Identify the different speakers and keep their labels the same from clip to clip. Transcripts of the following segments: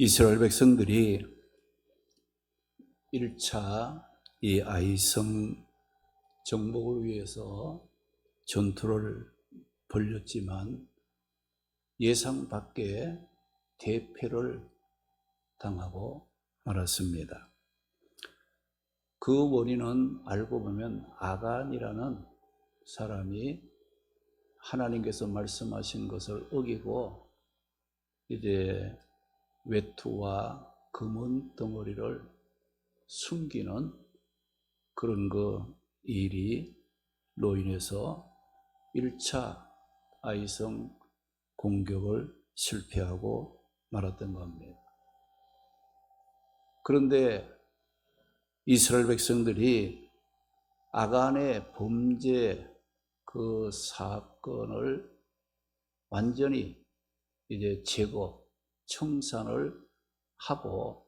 Speaker 1: 이스라엘 백성들이 1차 이 아이성 정복을 위해서 전투를 벌였지만 예상 밖의 대패를 당하고 말았습니다. 그 원인은 알고 보면 아간이라는 사람이 하나님께서 말씀하신 것을 어기고 이제 외투와 금은 덩어리를 숨기는 그런 그 일이 로 인해서 1차 아이성 공격을 실패하고 말았던 겁니다. 그런데 이스라엘 백성들이 아간의 범죄 그 사건을 완전히 이제 제거, 청산을 하고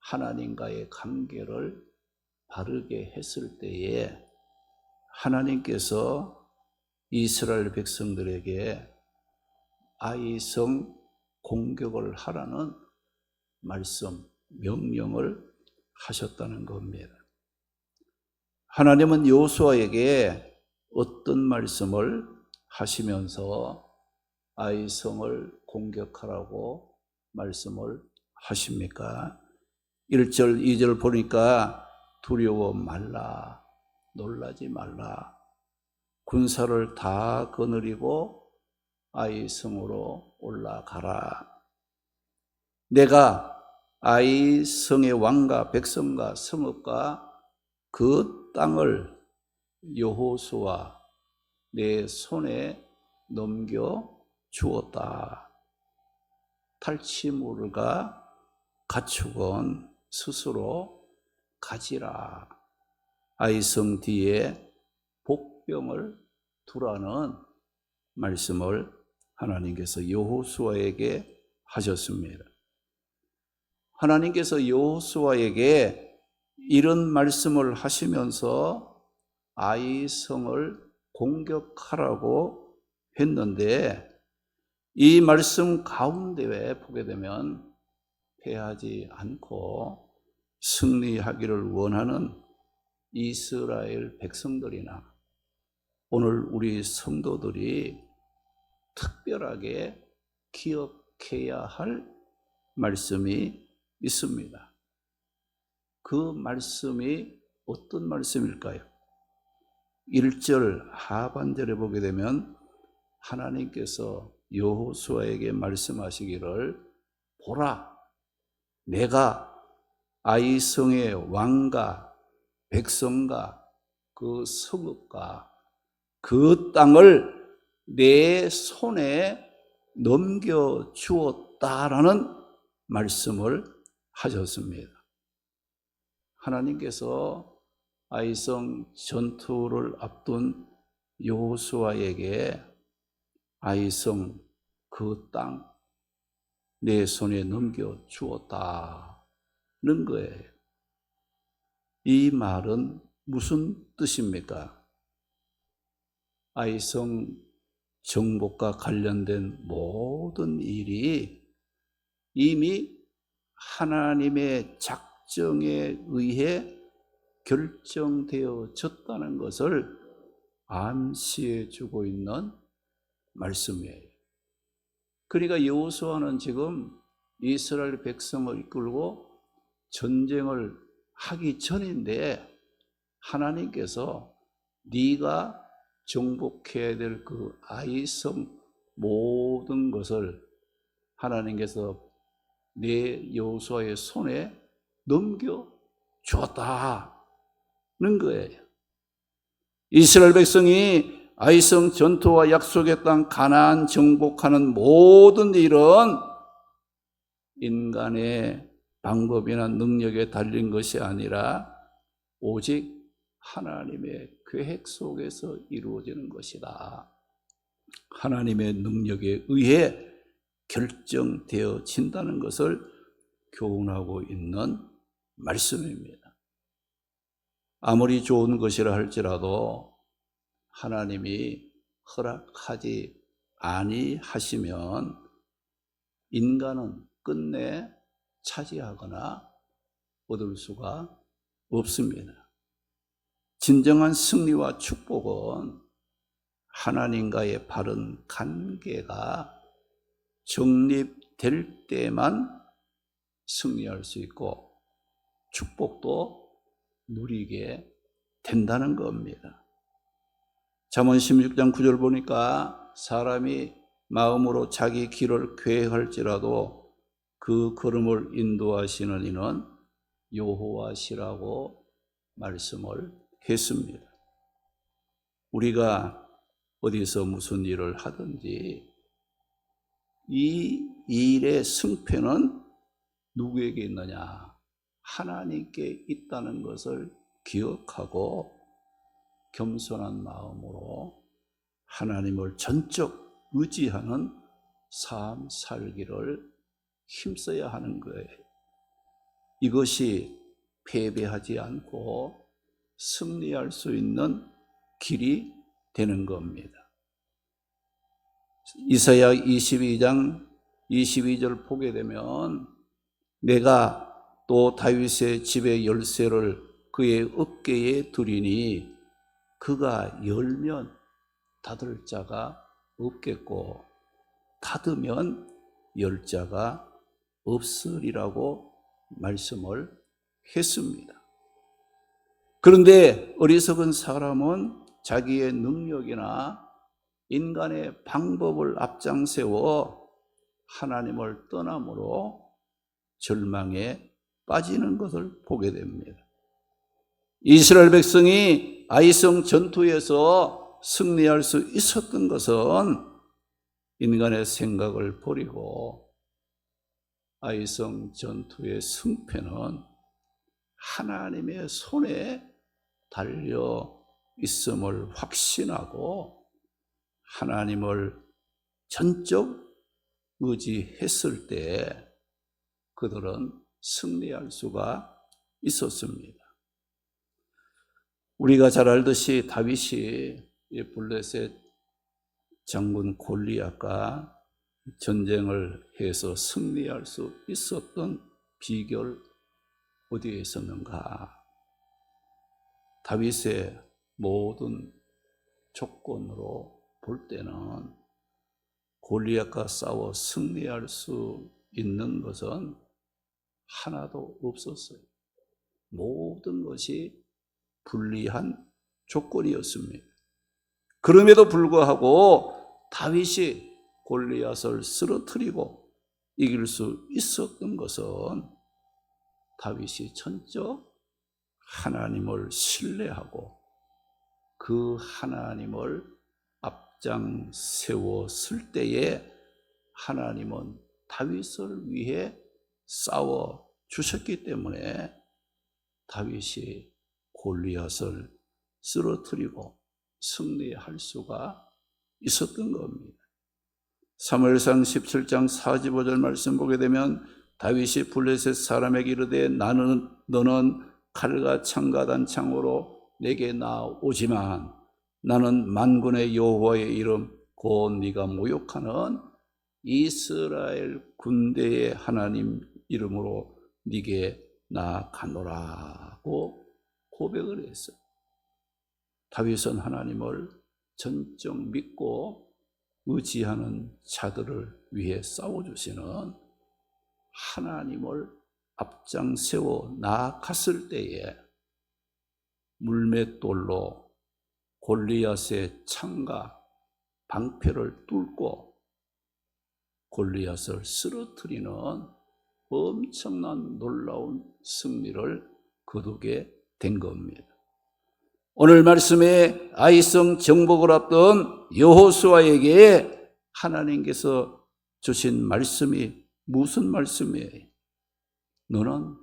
Speaker 1: 하나님과의 관계를 바르게 했을 때에 하나님께서 이스라엘 백성들에게 아이성 공격을 하라는 말씀, 명령을 하셨다는 겁니다. 하나님은 여호수아에게 어떤 말씀을 하시면서 아이성을 공격하라고 말씀을 하십니까? 1절, 2절 보니까 두려워 말라, 놀라지 말라, 군사를 다 거느리고 아이 성으로 올라가라. 내가 아이 성의 왕과 백성과 성읍과 그 땅을 여호수아 내 손에 넘겨 주었다. 탈취물과 가축은 스스로 가지라. 아이성 뒤에 복병을 두라는 말씀을 하나님께서 여호수아에게 하셨습니다. 하나님께서 여호수아에게 이런 말씀을 하시면서 아이성을 공격하라고 했는데 이 말씀 가운데에 보게 되면 패하지 않고 승리하기를 원하는 이스라엘 백성들이나 오늘 우리 성도들이 특별하게 기억해야 할 말씀이 있습니다. 그 말씀이 어떤 말씀일까요? 1절 하반절에 보게 되면 하나님께서 여호수아에게 말씀하시기를 보라 내가 아이성의 왕과 백성과 그 성읍과 그 땅을 내 손에 넘겨 주었다라는 말씀을 하셨습니다. 하나님께서 아이성 전투를 앞둔 여호수아에게 아이성 그 땅 내 손에 넘겨 주었다는 거예요. 이 말은 무슨 뜻입니까? 아이성 정복과 관련된 모든 일이 이미 하나님의 작정에 의해 결정되어졌다는 것을 암시해 주고 있는 말씀이에요. 그러니까 여호수아는 지금 이스라엘 백성을 이끌고 전쟁을 하기 전인데 하나님께서 네가 정복해야 될 그 아이성 모든 것을 하나님께서 내 여호수아의 손에 넘겨 주었다. 는 거예요. 이스라엘 백성이 아이성 전투와 약속의 땅 가나안 정복하는 모든 일은 인간의 방법이나 능력에 달린 것이 아니라 오직 하나님의 계획 속에서 이루어지는 것이다. 하나님의 능력에 의해 결정되어진다는 것을 교훈하고 있는 말씀입니다. 아무리 좋은 것이라 할지라도 하나님이 허락하지 아니하시면 인간은 끝내 차지하거나 얻을 수가 없습니다. 진정한 승리와 축복은 하나님과의 바른 관계가 정립될 때만 승리할 수 있고 축복도 누리게 된다는 겁니다. 잠언 16장 9절 보니까 사람이 마음으로 자기 길을 계획할지라도 그 걸음을 인도하시는 이는 여호와시라고 말씀을 했습니다. 우리가 어디서 무슨 일을 하든지 이 일의 승패는 누구에게 있느냐? 하나님께 있다는 것을 기억하고 겸손한 마음으로 하나님을 전적 의지하는 삶 살기를 힘써야 하는 거예요. 이것이 패배하지 않고 승리할 수 있는 길이 되는 겁니다. 이사야 22장 22절 보게 되면 내가 또 다윗의 집의 열쇠를 그의 어깨에 두리니 그가 열면 닫을 자가 없겠고 닫으면 열 자가 없으리라고 말씀을 했습니다. 그런데 어리석은 사람은 자기의 능력이나 인간의 방법을 앞장세워 하나님을 떠남으로 절망에 빠지는 것을 보게 됩니다. 이스라엘 백성이 아이성 전투에서 승리할 수 있었던 것은 인간의 생각을 버리고 아이성 전투의 승패는 하나님의 손에 달려 있음을 확신하고 하나님을 전적 의지했을 때 그들은 승리할 수가 있었습니다. 우리가 잘 알듯이 다윗이 블레셋 장군 골리앗과 전쟁을 해서 승리할 수 있었던 비결 어디에 있었는가? 다윗의 모든 조건으로 볼 때는 골리앗과 싸워 승리할 수 있는 것은 하나도 없었어요. 모든 것이 불리한 조건이었습니다. 그럼에도 불구하고 다윗이 골리앗을 쓰러뜨리고 이길 수 있었던 것은 다윗이 전적 하나님을 신뢰하고 그 하나님을 앞장 세웠을 때에 하나님은 다윗을 위해 싸워 주셨기 때문에 다윗이 골리앗을 쓰러뜨리고 승리할 수가 있었던 겁니다. 사무엘상 17장 45절 말씀 보게 되면 다윗이 블레셋 사람에게 이르되 나는 너는 칼과 창과 단창으로 내게 나오지만 나는 만군의 여호와의 이름 곧 네가 모욕하는 이스라엘 군대의 하나님 이름으로 네게 나가노라고 고백을 했어요. 다윗은 하나님을 전적 믿고 의지하는 자들을 위해 싸워주시는 하나님을 앞장 세워 나아갔을 때에 물맷돌로 골리앗의 창과 방패를 뚫고 골리앗을 쓰러뜨리는 엄청난 놀라운 승리를 거두게 된 겁니다. 오늘 말씀에 아이성 정복을 앞둔 여호수아에게 하나님께서 주신 말씀이 무슨 말씀이에요? 너는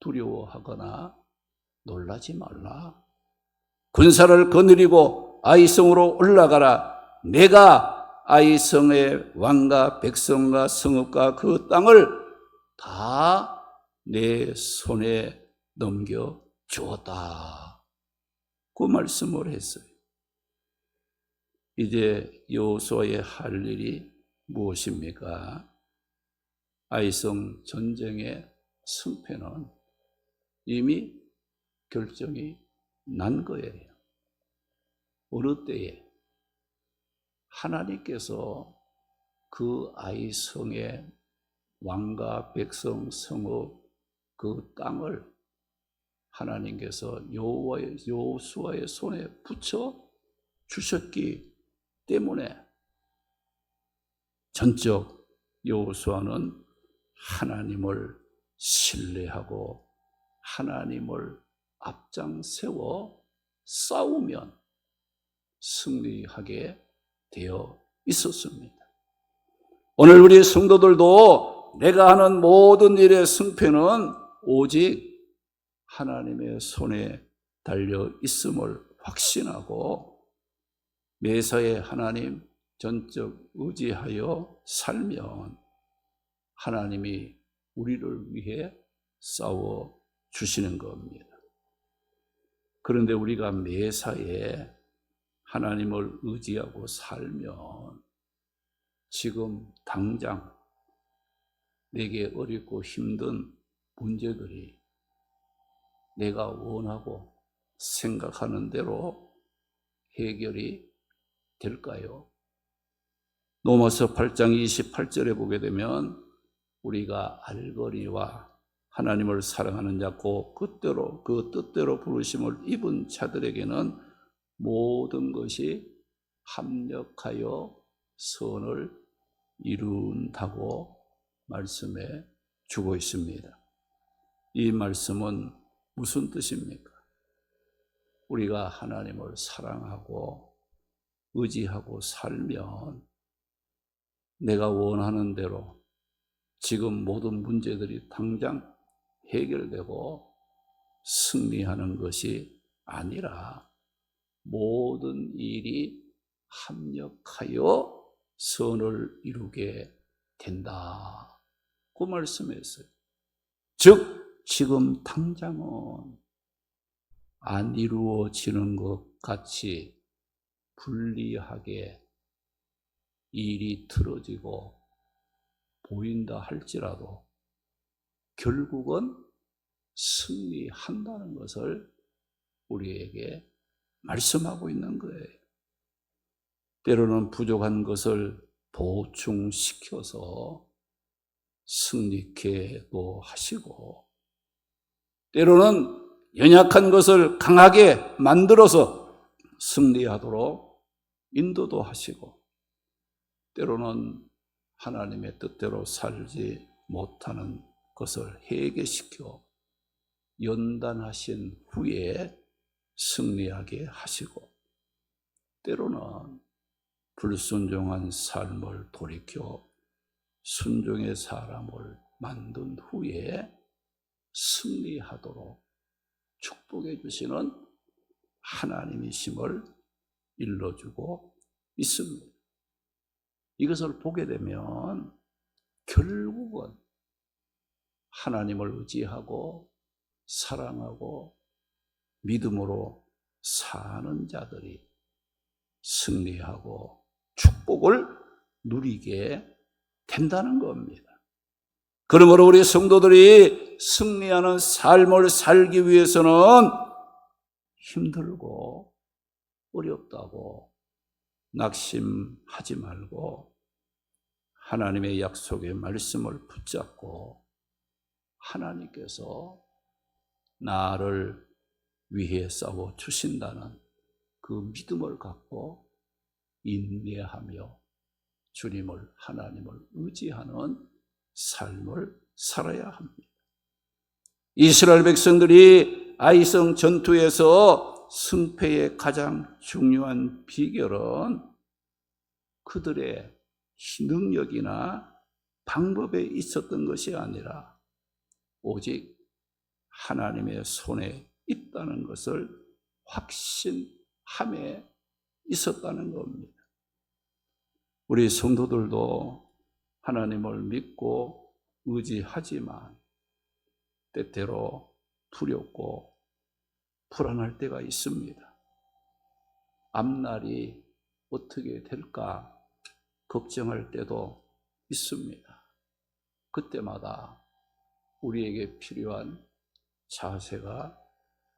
Speaker 1: 두려워하거나 놀라지 말라. 군사를 거느리고 아이성으로 올라가라. 내가 아이성의 왕과 백성과 성읍과 그 땅을 다 내 손에 넘겨 주었다. 그 말씀을 했어요. 이제 여호수아의 할 일이 무엇입니까? 아이성 전쟁의 승패는 이미 결정이 난 거예요. 어느 때에 하나님께서 그 아이성의 왕과 백성 성읍 그 땅을 하나님께서 여호와의 여호수아의 손에 붙여 주셨기 때문에 전적 여호수아는 하나님을 신뢰하고 하나님을 앞장 세워 싸우면 승리하게 되어 있었습니다. 오늘 우리 성도들도 내가 하는 모든 일의 승패는 오직 하나님의 손에 달려 있음을 확신하고 매사에 하나님 전적 의지하여 살면 하나님이 우리를 위해 싸워 주시는 겁니다. 그런데 우리가 매사에 하나님을 의지하고 살면 지금 당장 내게 어렵고 힘든 문제들이 내가 원하고 생각하는 대로 해결이 될까요? 로마서 8장 28절에 보게 되면 우리가 알거니와 하나님을 사랑하는 자고 그대로 그 뜻대로 부르심을 입은 자들에게는 모든 것이 합력하여 선을 이룬다고 말씀해 주고 있습니다. 이 말씀은 무슨 뜻입니까? 우리가 하나님을 사랑하고 의지하고 살면 내가 원하는 대로 지금 모든 문제들이 당장 해결되고 승리하는 것이 아니라 모든 일이 합력하여 선을 이루게 된다. 그 말씀했어요. 즉, 지금 당장은 안 이루어지는 것 같이 불리하게 일이 틀어지고 보인다 할지라도 결국은 승리한다는 것을 우리에게 말씀하고 있는 거예요. 때로는 부족한 것을 보충시켜서 승리케도 하시고, 때로는 연약한 것을 강하게 만들어서 승리하도록 인도도 하시고, 때로는 하나님의 뜻대로 살지 못하는 것을 해결시켜 연단하신 후에 승리하게 하시고, 때로는 불순종한 삶을 돌이켜 순종의 사람을 만든 후에 승리하도록 축복해 주시는 하나님이심을 일러주고 있습니다. 이것을 보게 되면 결국은 하나님을 의지하고 사랑하고 믿음으로 사는 자들이 승리하고 축복을 누리게 된다는 겁니다. 그러므로 우리 성도들이 승리하는 삶을 살기 위해서는 힘들고 어렵다고 낙심하지 말고 하나님의 약속의 말씀을 붙잡고 하나님께서 나를 위해 싸워 주신다는 그 믿음을 갖고 인내하며 주님을 하나님을 의지하는 삶을 살아야 합니다. 이스라엘 백성들이 아이성 전투에서 승패의 가장 중요한 비결은 그들의 능력이나 방법에 있었던 것이 아니라 오직 하나님의 손에 있다는 것을 확신함에 있었다는 겁니다. 우리 성도들도 하나님을 믿고 의지하지만 때때로 두렵고 불안할 때가 있습니다. 앞날이 어떻게 될까 걱정할 때도 있습니다. 그때마다 우리에게 필요한 자세가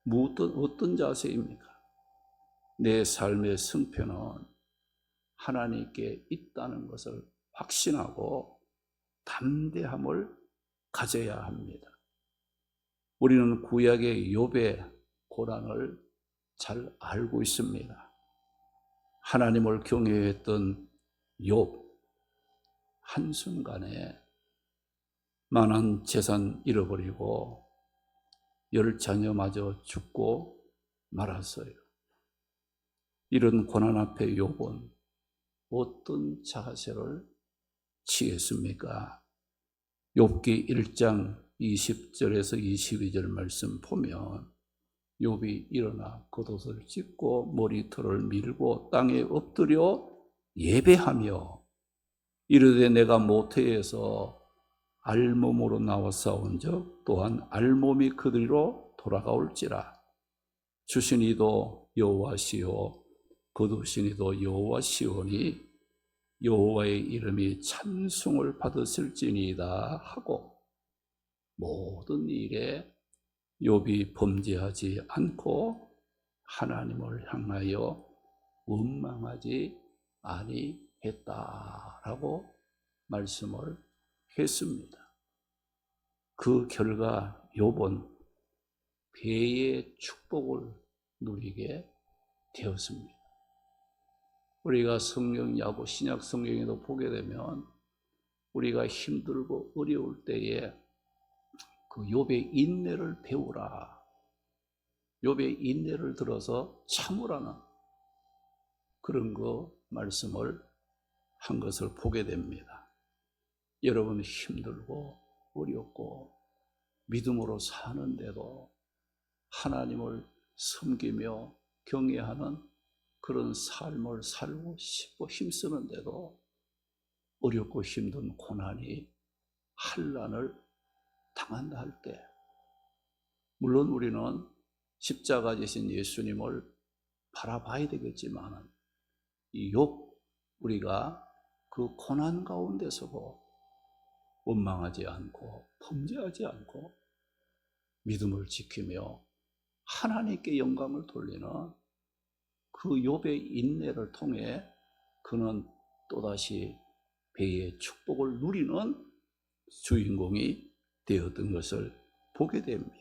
Speaker 1: 무엇- 어떤 자세입니까? 내 삶의 승패는 하나님께 있다는 것을 확신하고 담대함을 가져야 합니다. 우리는 구약의 욥의 고난을 잘 알고 있습니다. 하나님을 경외했던 욥 한순간에 많은 재산 잃어버리고 열 자녀마저 죽고 말았어요. 이런 고난 앞에 욥은 어떤 자세를 취했습니까? 욥기 1장 20절에서 22절 말씀 보면 욥이 일어나 겉옷을 찢고 머리털을 밀고 땅에 엎드려 예배하며 이르되 내가 모태에서 알몸으로 싸운 적 또한 알몸이 그리로 돌아가올지라 주신 이도 여호와시요 거두신 이도 여호와시오니 여호와의 이름이 찬송을 받으실지니이다 하고 모든 일에 욥이 범죄하지 않고 하나님을 향하여 원망하지 아니했다라고 말씀을 했습니다. 그 결과 욥은 배의 축복을 누리게 되었습니다. 우리가 성경 야고 신약 성경에도 보게 되면 우리가 힘들고 어려울 때에 그 욥의 인내를 배우라. 욥의 인내를 들어서 참으라는 그런 거 말씀을 한 것을 보게 됩니다. 여러분 힘들고 어렵고 믿음으로 사는데도 하나님을 섬기며 경외하는 그런 삶을 살고 싶고 힘쓰는데도 어렵고 힘든 고난이 한란을 당한다 할 때, 물론 우리는 십자가 지신 예수님을 바라봐야 되겠지만, 이 욕, 우리가 그 고난 가운데서도 원망하지 않고, 범죄하지 않고, 믿음을 지키며 하나님께 영광을 돌리는 그 욥의 인내를 통해 그는 또다시 배의 축복을 누리는 주인공이 되었던 것을 보게 됩니다.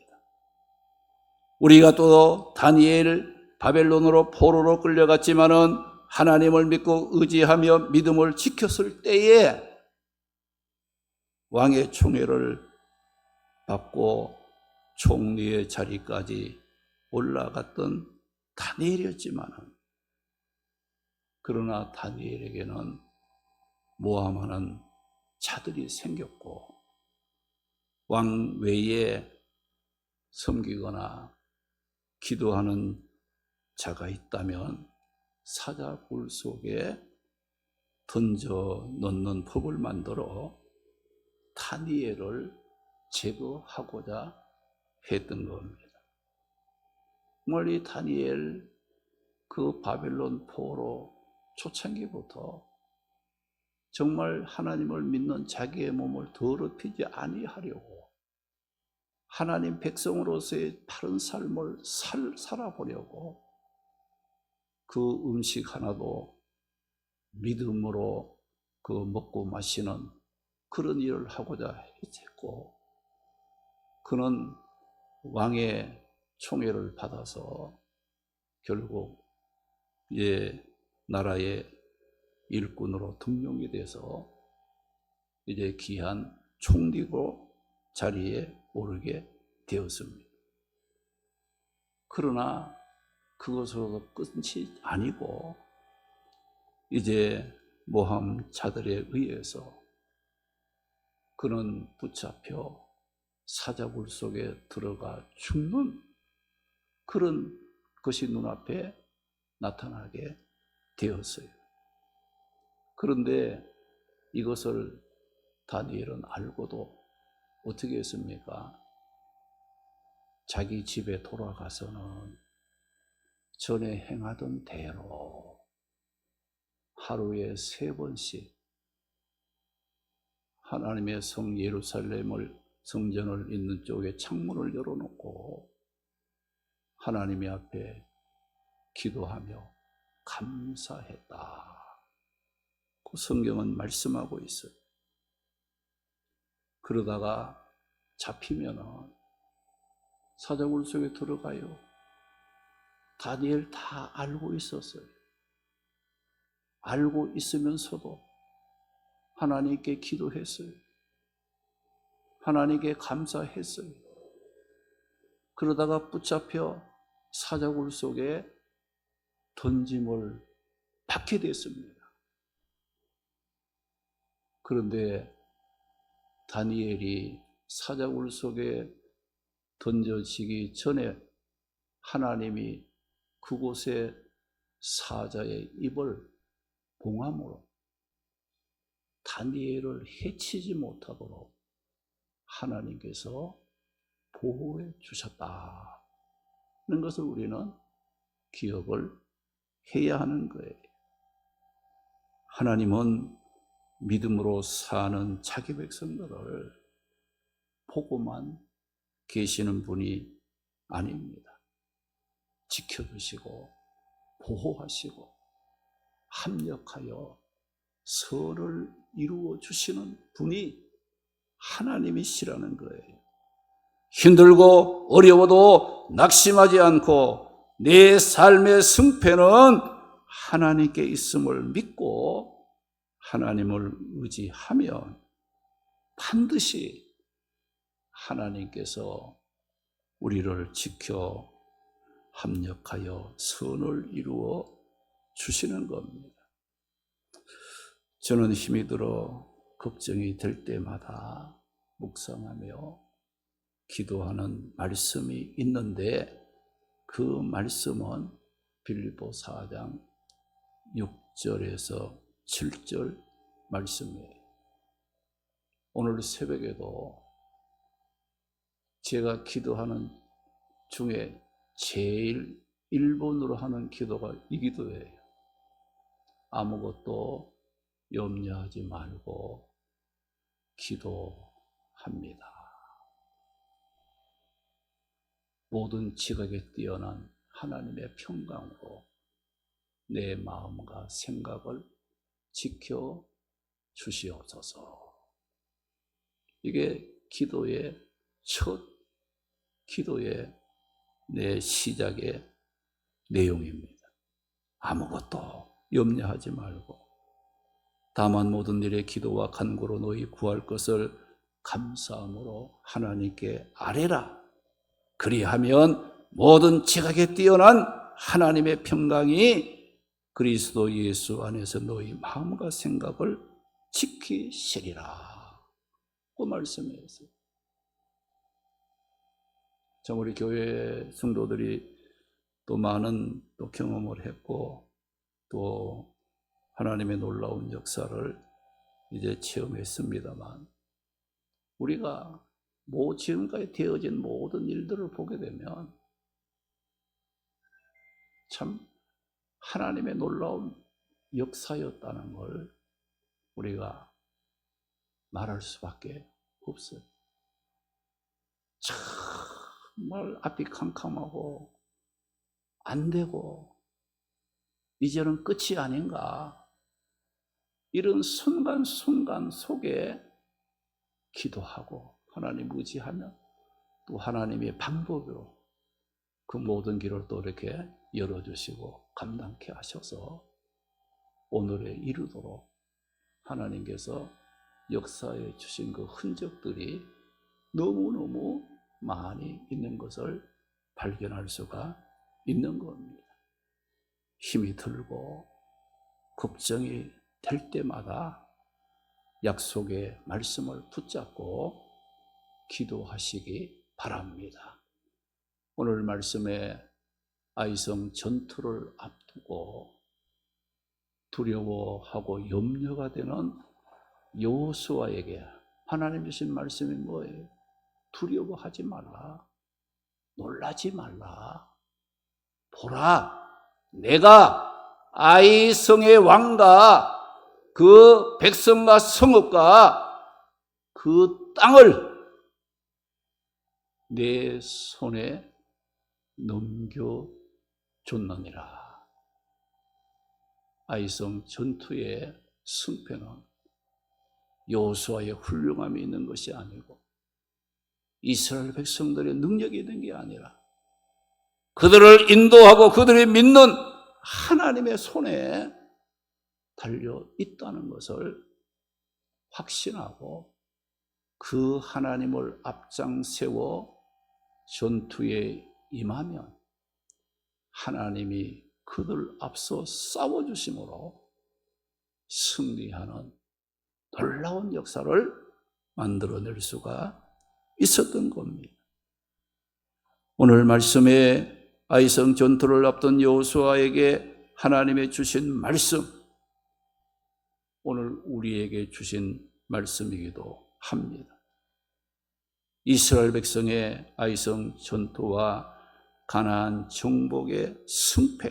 Speaker 1: 우리가 또 다니엘 바벨론으로 포로로 끌려갔지만은 하나님을 믿고 의지하며 믿음을 지켰을 때에 왕의 총애를 받고 총리의 자리까지 올라갔던 다니엘이었지만은 그러나 다니엘에게는 모함하는 자들이 생겼고 왕 외에 섬기거나 기도하는 자가 있다면 사자굴 속에 던져 넣는 법을 만들어 다니엘을 제거하고자 했던 겁니다. 정말 이 다니엘 그 바벨론 포로 초창기부터 정말 하나님을 믿는 자기의 몸을 더럽히지 아니하려고 하나님 백성으로서의 바른 삶을 살, 살아보려고 그 음식 하나도 믿음으로 그 먹고 마시는 그런 일을 하고자 했고 그는 왕의 총애를 받아서 결국 예 나라의 일꾼으로 등용이 돼서 이제 귀한 총리로 자리에 오르게 되었습니다. 그러나 그것으로 끝이 아니고 이제 모함 자들에 의해서 그는 붙잡혀 사자굴 속에 들어가 죽는 그런 것이 눈앞에 나타나게 되었어요. 그런데 이것을 다니엘은 알고도 어떻게 했습니까? 자기 집에 돌아가서는 전에 행하던 대로 하루에 세 번씩 하나님의 성 예루살렘을 성전을 있는 쪽에 창문을 열어놓고 하나님의 앞에 기도하며 감사했다. 그 성경은 말씀하고 있어요. 그러다가 잡히면은 사자굴 속에 들어가요. 다니엘 다 알고 있었어요. 알고 있으면서도 하나님께 기도했어요. 하나님께 감사했어요. 그러다가 붙잡혀 사자굴 속에 던짐을 받게 됐습니다. 그런데 다니엘이 사자굴 속에 던져지기 전에 하나님이 그곳에 사자의 입을 봉함으로 다니엘을 해치지 못하도록 하나님께서 보호해 주셨다 는 것을 우리는 기억을 해야 하는 거예요. 하나님은 믿음으로 사는 자기 백성들을 보고만 계시는 분이 아닙니다. 지켜주시고 보호하시고 합력하여 선을 이루어 주시는 분이 하나님이시라는 거예요. 힘들고 어려워도 낙심하지 않고 내 삶의 승패는 하나님께 있음을 믿고 하나님을 의지하면 반드시 하나님께서 우리를 지켜 합력하여 선을 이루어 주시는 겁니다. 저는 힘이 들어 걱정이 될 때마다 묵상하며 기도하는 말씀이 있는데 그 말씀은 빌립보 4장 6절에서 7절 말씀이에요. 오늘 새벽에도 제가 기도하는 중에 제일 1번으로 하는 기도가 이 기도예요. 아무것도 염려하지 말고 기도합니다. 모든 지각에 뛰어난 하나님의 평강으로 내 마음과 생각을 지켜 주시옵소서. 이게 기도의 첫 기도의 내 시작의 내용입니다. 아무것도 염려하지 말고 다만 모든 일에 기도와 간구로 너희 구할 것을 감사함으로 하나님께 아뢰라. 그리하면 모든 지각에 뛰어난 하나님의 평강이 그리스도 예수 안에서 너희 마음과 생각을 지키시리라. 그 말씀이었어요. 참 우리 교회 성도들이 또 많은 또 경험을 했고 또 하나님의 놀라운 역사를 이제 체험했습니다만 우리가 뭐 지금까지 되어진 모든 일들을 보게 되면 참 하나님의 놀라운 역사였다는 걸 우리가 말할 수밖에 없어요. 정말 앞이 캄캄하고 안 되고 이제는 끝이 아닌가 이런 순간순간 속에 기도하고 하나님 의지하면 또 하나님의 방법으로 그 모든 길을 또 이렇게 열어주시고 감당케 하셔서 오늘에 이르도록 하나님께서 역사에 주신 그 흔적들이 너무너무 많이 있는 것을 발견할 수가 있는 겁니다. 힘이 들고 걱정이 될 때마다 약속의 말씀을 붙잡고 기도하시기 바랍니다. 오늘 말씀에 아이성 전투를 앞두고 두려워하고 염려가 되는 여호수아에게 하나님 주신 말씀이 뭐예요? 두려워하지 말라. 놀라지 말라. 보라, 내가 아이성의 왕과 그 백성과 성읍과 그 땅을 내 손에 넘겨 줬느니라. 아이성 전투의 승패는 여호수아의 훌륭함이 있는 것이 아니고 이스라엘 백성들의 능력이 있는 게 아니라 그들을 인도하고 그들이 믿는 하나님의 손에 달려 있다는 것을 확신하고 그 하나님을 앞장 세워 전투에 임하면 하나님이 그들 앞서 싸워주심으로 승리하는 놀라운 역사를 만들어낼 수가 있었던 겁니다. 오늘 말씀에 아이성 전투를 앞둔 여호수아에게 하나님의 주신 말씀, 오늘 우리에게 주신 말씀이기도 합니다. 이스라엘 백성의 아이성 전투와 가나안 정복의 승패.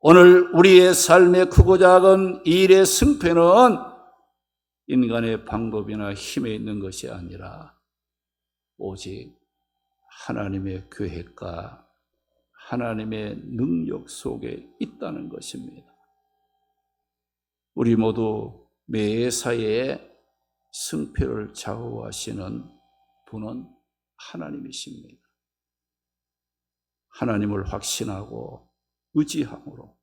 Speaker 1: 오늘 우리의 삶의 크고 작은 일의 승패는 인간의 방법이나 힘에 있는 것이 아니라 오직 하나님의 계획과 하나님의 능력 속에 있다는 것입니다. 우리 모두 매사에 승패를 좌우하시는 분은 하나님이십니다. 하나님을 확신하고 의지함으로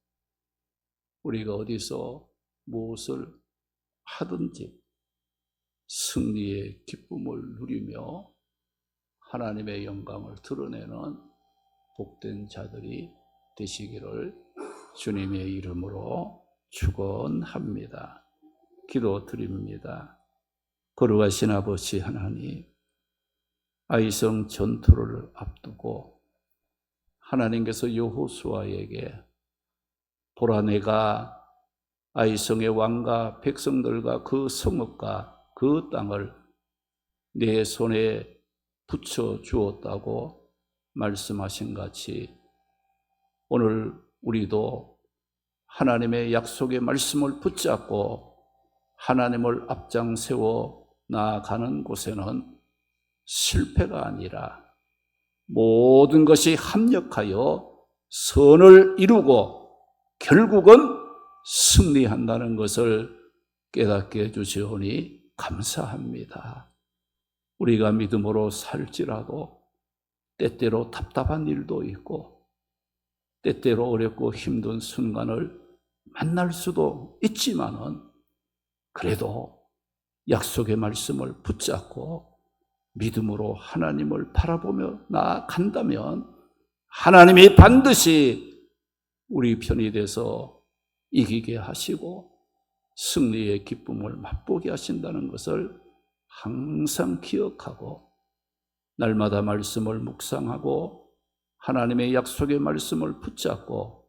Speaker 1: 우리가 어디서 무엇을 하든지 승리의 기쁨을 누리며 하나님의 영광을 드러내는 복된 자들이 되시기를 주님의 이름으로 축원합니다. 기도드립니다. 거룩하신 아버지 하나님, 아이성 전투를 앞두고 하나님께서 여호수아에게 보라 내가 아이성의 왕과 백성들과 그 성읍과 그 땅을 내 손에 붙여 주었다고 말씀하신 같이 오늘 우리도 하나님의 약속의 말씀을 붙잡고 하나님을 앞장 세워 나아가는 곳에는 실패가 아니라 모든 것이 합력하여 선을 이루고 결국은 승리한다는 것을 깨닫게 해주시오니 감사합니다. 우리가 믿음으로 살지라도 때때로 답답한 일도 있고 때때로 어렵고 힘든 순간을 만날 수도 있지만은 그래도 약속의 말씀을 붙잡고 믿음으로 하나님을 바라보며 나아간다면 하나님이 반드시 우리 편이 돼서 이기게 하시고 승리의 기쁨을 맛보게 하신다는 것을 항상 기억하고 날마다 말씀을 묵상하고 하나님의 약속의 말씀을 붙잡고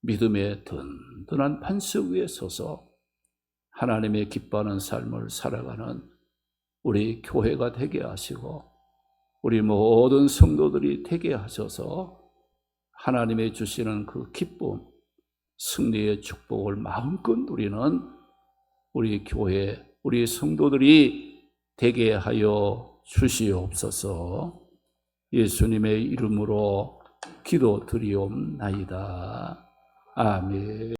Speaker 1: 믿음의 든든한 반석 위에 서서 하나님의 기뻐하는 삶을 살아가는 우리 교회가 되게 하시고 우리 모든 성도들이 되게 하셔서 하나님의 주시는 그 기쁨, 승리의 축복을 마음껏 누리는 우리 교회, 우리 성도들이 되게 하여 주시옵소서 예수님의 이름으로 기도 드리옵나이다. 아멘.